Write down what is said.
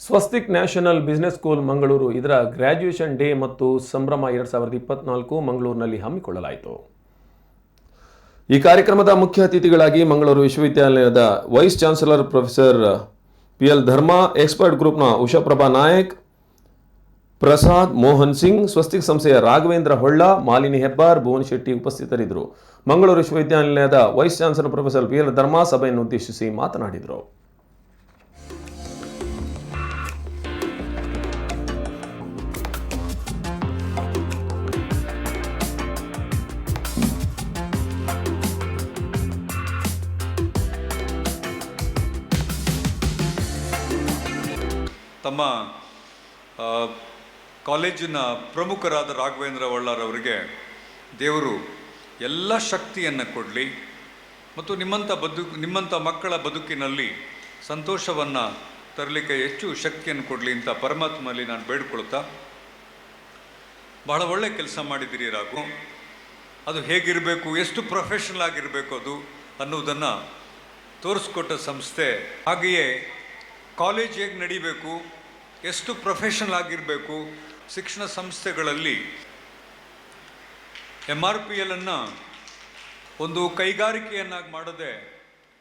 Swastik national business school Mangaluru ಇದರ graduation day ಮತ್ತು ಸಂಭ್ರಮ ಎರಡು ಸಾವಿರದ ಇಪ್ಪತ್ನಾಲ್ಕು ಮಂಗಳೂರಿನಲ್ಲಿ ಹಮ್ಮಿಕೊಳ್ಳಲಾಯಿತು. ಈ ಕಾರ್ಯಕ್ರಮದ ಮುಖ್ಯ ಅತಿಥಿಗಳಾಗಿ ಮಂಗಳೂರು ವಿಶ್ವವಿದ್ಯಾಲಯದ vice chancellor professor P L Dharma, expert ಗ್ರೂಪ್ನ ಉಷಾಪ್ರಭಾ ನಾಯಕ್, ಪ್ರಸಾದ್ ಮೋಹನ್ ಸಿಂಗ್, ಸ್ವಸ್ತಿಕ್ ಸಂಸ್ಥೆಯ ರಾಘವೇಂದ್ರ ಹೊಳ್ಳ, ಮಾಲಿನಿ ಹೆಬ್ಬಾರ್, ಭುವನ್ ಶೆಟ್ಟಿ ಉಪಸ್ಥಿತರಿದ್ದರು. ಮಂಗಳೂರು ವಿಶ್ವವಿದ್ಯಾನಿಲಯದ vice chancellor professor P L Dharma ಸಭೆಯನ್ನು ಉದ್ದೇಶಿಸಿ ಮಾತನಾಡಿದರು. ತಮ್ಮ ಕಾಲೇಜಿನ ಪ್ರಮುಖರಾದ ರಾಘವೇಂದ್ರ ಒಳ್ಳಾರವರಿಗೆ ದೇವರು ಎಲ್ಲ ಶಕ್ತಿಯನ್ನು ಕೊಡಲಿ ಮತ್ತು ನಿಮ್ಮಂಥ ಬದುಕು ನಿಮ್ಮಂಥ ಮಕ್ಕಳ ಬದುಕಿನಲ್ಲಿ ಸಂತೋಷವನ್ನು ತರಲಿಕ್ಕೆ ಹೆಚ್ಚು ಶಕ್ತಿಯನ್ನು ಕೊಡಲಿ ಅಂತ ಪರಮಾತ್ಮನಲ್ಲಿ ನಾನು ಬೇಡ್ಕೊಳ್ತಾ, ಬಹಳ ಒಳ್ಳೆಯ ಕೆಲಸ ಮಾಡಿದ್ದೀರಿ ರಾಘು. ಅದು ಹೇಗಿರಬೇಕು, ಎಷ್ಟು ಪ್ರೊಫೆಷನಲ್ ಆಗಿರಬೇಕು ಅದು ಅನ್ನೋದನ್ನು ತೋರಿಸ್ಕೊಟ್ಟ ಸಂಸ್ಥೆ, ಹಾಗೆಯೇ ಕಾಲೇಜ್ ಹೇಗೆ ನಡಿಬೇಕು, ಎಷ್ಟು ಪ್ರೊಫೆಷನಲ್ ಆಗಿರಬೇಕು, ಶಿಕ್ಷಣ ಸಂಸ್ಥೆಗಳಲ್ಲಿ ಎಂ ಆರ್ ಪಿ ಎಲನ್ನು ಒಂದು ಕೈಗಾರಿಕೆಯನ್ನಾಗಿ ಮಾಡದೆ